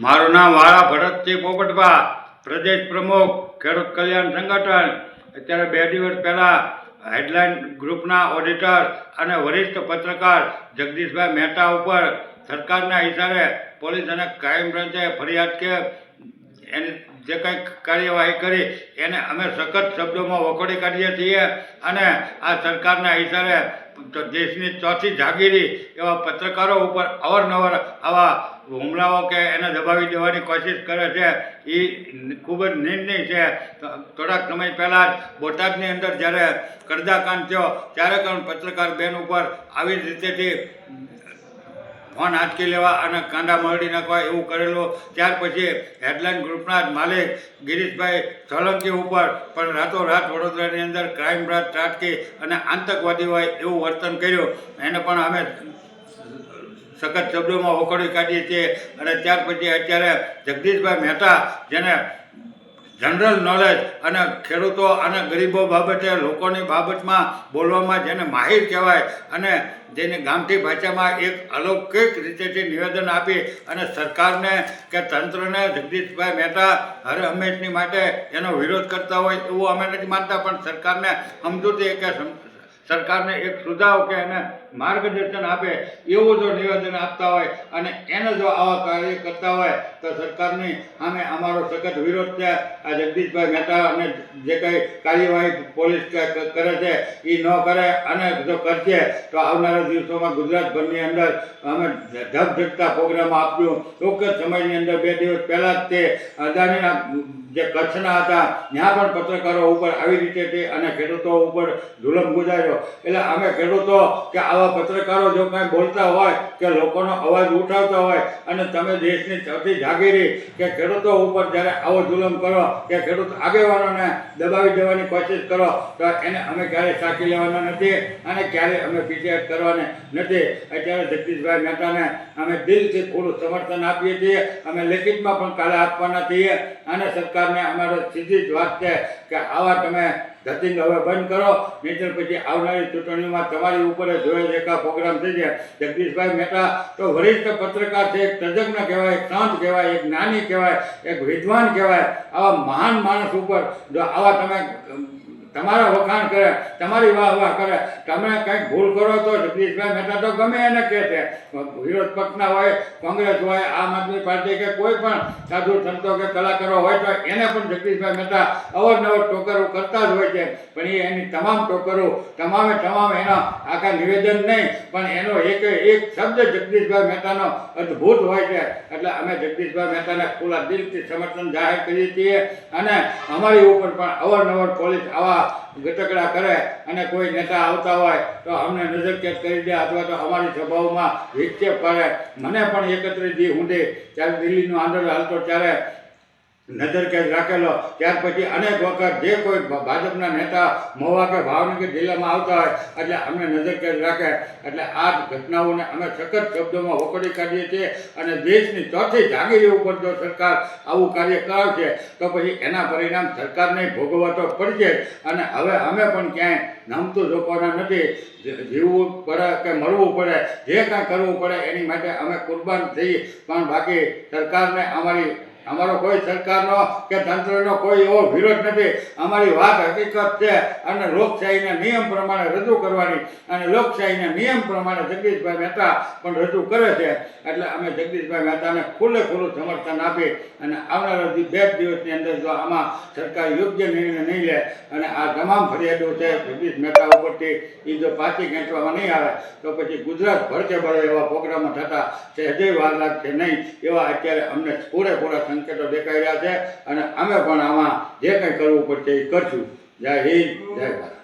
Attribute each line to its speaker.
Speaker 1: મારું નામ વાળા ભરતસિંહ પોપટભા, પ્રદેશ પ્રમુખ, ખેડૂત કલ્યાણ સંગઠન. અત્યારે બે દિવસ પહેલાં હેડલાઇન ગ્રુપના ઓડિટર અને વરિષ્ઠ પત્રકાર જગદીશભાઈ મહેતા ઉપર સરકારના ઇશારે પોલીસ અને ક્રાઇમ બ્રાન્ચે ફરિયાદ કે એની જે કંઈ કાર્યવાહી કરી, એને અમે સખત શબ્દોમાં વખોડી કાઢીએ છીએ અને આ સરકારના ઇશારે દેશની ચોથી જાગીરી એવા પત્રકારો ઉપર અવારનવાર આવા હુમલાઓ કે એને દબાવી દેવાની કોશિશ કરે છે, એ ખૂબ જ નિર્ણય છે. થોડાક સમય પહેલાં જ બોટાદની અંદર જ્યારે કરદાકાંડ થયો, ત્યારે પણ પત્રકાર બેન ઉપર આવી જ રીતેથી ફોન આંચકી લેવા અને કાંડા મરડી નાખવા એવું કરેલું. ત્યાર પછી હેડલાઇન ગ્રુપના જ માલિક ગિરીશભાઈ સોલંકી ઉપર પણ રાતોરાત વડોદરાની અંદર ક્રાઇમ બ્રાન્ચ ત્રાટકી અને આતંકવાદી હોય એવું વર્તન કર્યું. એને પણ અમે સખત શબ્દોમાં વખોડી કાઢીએ છીએ. અને ત્યાર પછી અત્યારે જગદીશભાઈ મહેતા, જેને જનરલ નોલેજ અને ખેડૂતો અને ગરીબો બાબતે લોકોની બાબતમાં બોલવામાં જેને માહિર કહેવાય અને જેને ગામઠી ભાષામાં એક અલૌકિક રીતેથી નિવેદન આપી અને સરકારને કે તંત્રને જગદીશભાઈ મહેતા હર હંમેશની માટે એનો વિરોધ કરતા હોય એવું અમે નથી માનતા, પણ સરકારને સમજૂતી કે સરકારને એક સુધાવ કે એને માર્ગદર્શન આપે, એવું જો નિવેદન આપતા હોય અને એને જો આવા કાર્ય કરતા હોય, તો સરકારની સામે અમારો સખત વિરોધ છે. આ જગદીશભાઈ મહેતા અને જે કંઈ કાર્યવાહી પોલીસ કરે છે એ ન કરે અને જો કરશે, તો આવનારા દિવસોમાં ગુજરાતભરની અંદર અમે ધબધકતા પ્રોગ્રામ આપ્યું. ચોક્કસ સમયની અંદર બે દિવસ પહેલાં જ તે અદાણીના જે કચ્છના હતા, ત્યાં પણ પત્રકારો ઉપર આવી રીતે તે અને ખેડૂતો ઉપર જુલમ ગુજાર્યો. એટલે અમે ખેડૂતો કે આવા પત્રકારો જો કાંઈ બોલતા હોય કે લોકોનો અવાજ ઉઠાવતા હોય અને તમે દેશની સૌથી જાગીરી કે ખેડૂતો ઉપર જ્યારે આવો જુલમ કરો કે ખેડૂત આગેવાનોને દબાવી દેવાની કોશિશ કરો, તો એને અમે ક્યારેય સાચી લેવાના નથી અને ક્યારેય અમે પીછેહટ કરવાની નથી. અત્યારે જગદીશભાઈ મહેતાને અમે દિલથી પૂરું સમર્થન આપીએ છીએ. અમે લેખિતમાં પણ કાલે આપવાના છીએ અને સરકારને અમારે સીધી જ વાત છે કે આવા તમે ધતિંગ હવે બંધ કરો, નહીં પછી આવનારી ચૂંટણીમાં તમારી ઉપર જ જોયે દેખા પ્રોગ્રામ થઈ જાય જગદીશભાઈ મહેતા તો વરિષ્ઠ પત્રકાર છે, એક તજજ્ઞ કહેવાય, એક સંત કહેવાય, એક જ્ઞાની કહેવાય, એક વિદ્વાન કહેવાય. આવા મહાન માણસ ઉપર જો આવા તમે તમારા વખાણ કરે, તમારી વાહ વાહ કરે. તમે કંઈક ભૂલ કરો તો જગદીશભાઈ મહેતા તો ગમે એને કહે છે. વિરોધ પક્ષના હોય, કોંગ્રેસ હોય, આમ આદમી પાર્ટી કે કોઈ પણ સાધુ સંતો કે કલાકારો હોય તો એને પણ જગદીશભાઈ મહેતા અવારનવાર ટોકરો કરતા જ હોય છે. પણ એ એની તમામ ટોકરો, તમામે તમામ એના આખા નિવેદન નહીં, પણ એનો એક એક શબ્દ જગદીશભાઈ મહેતાનો અદ્ભુત હોય છે. એટલે અમે જગદીશભાઈ મહેતાને ખુલ્લા દિલથી સમર્થન જાહેર કરીએ છીએ. અને અમારી ઉપર પણ અવારનવાર પોલીસ આવા ગટકડા કરે અને કોઈ નેતા આવતા હોય તો અમને નજરકેદ કરી દે અથવા તો અમારી સભાઓમાં વિક્ષેપ કરે. મને પણ એકત્રીસ દી ઊંડે ત્યારે દિલ્હીનું આંદોલન હાલતો ત્યારે નજરકેદ રાખેલો. ત્યાર પછી અનેક વખત જે કોઈ ભાજપના નેતા મોવા કે ભાવનગર જિલ્લામાં આવતા હોય, એટલે અમને નજરકેદ રાખે. એટલે આ ઘટનાઓને અમે સખત શબ્દોમાં વખોડી કાઢીએ છીએ અને દેશની ચોથી જાગીરી ઉપર જો સરકાર આવું કાર્ય કરાવશે, તો પછી એના પરિણામ સરકારને ભોગવવા તો પડશે. અને હવે અમે પણ ક્યાંય નમતું જોવાના નથી. જીવવું પડે કે મરવું પડે, જે કાંઈ કરવું પડે એની માટે અમે કુરબાન થઈ પણ બાકી સરકારને અમારી અમારો કોઈ સરકારનો કે તંત્રનો કોઈ એવો વિરોધ નથી. અમારી વાત હકીકત છે અને લોકશાહીના નિયમ પ્રમાણે રજૂ કરવાની અને લોકશાહીના નિયમ પ્રમાણે જગદીશભાઈ મહેતા પણ રજૂ કરે છે. એટલે અમે જગદીશભાઈ મહેતાને ખુલ્લે ખુલ્લું સમર્થન આપી અને આવનારા બે દિવસની અંદર જો આમાં સરકાર યોગ્ય નિર્ણય નહીં લે અને આ તમામ ફરિયાદો છે જગદીશ મહેતા ઉપરથી એ જો પાછી ખેંચવામાં નહીં આવે, તો પછી ગુજરાત ભરકે ભરે એવા પ્રોગ્રામો થતા છે. હજય વાર લાગશે નહીં એવા અત્યારે અમને પૂરેપૂરા સંકેતો દેખાઈ રહ્યા છે. અને અમે પણ આમાં જે કંઈ કરવું પડશે એ કરશું. જય હિન્દ, જય ભારત.